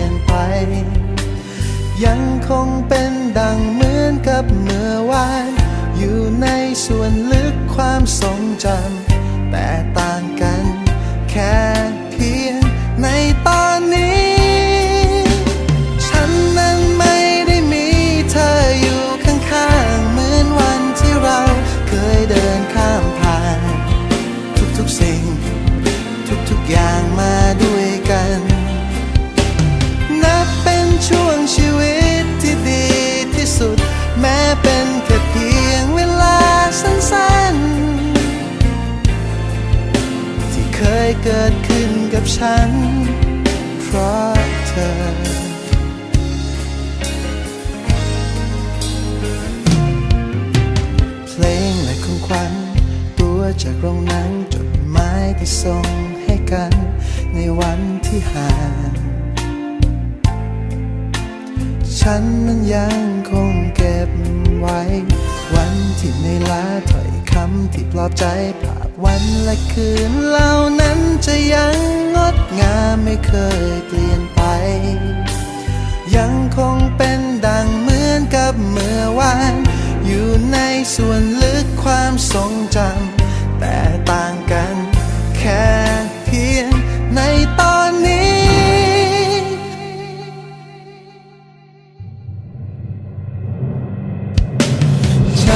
น แต่ต เกิดขึ้นกับฉัน เพราะเธอ เพลงและของขวัญตัวจากโรงหนังจดหมายที่ส่งให้กัน ในวันที่ห่างฉันนั้นยังคงเก็บไว้ วันที่ในลาถ้อยคำที่ปลอบใจภาพวันและคืนเหล่านั้นจะยังงดงามไม่เคยเปลี่ยนไป ยังคงเป็นดังเหมือนกับเมื่อวาน อยู่ในส่วนลึกความทรงจำ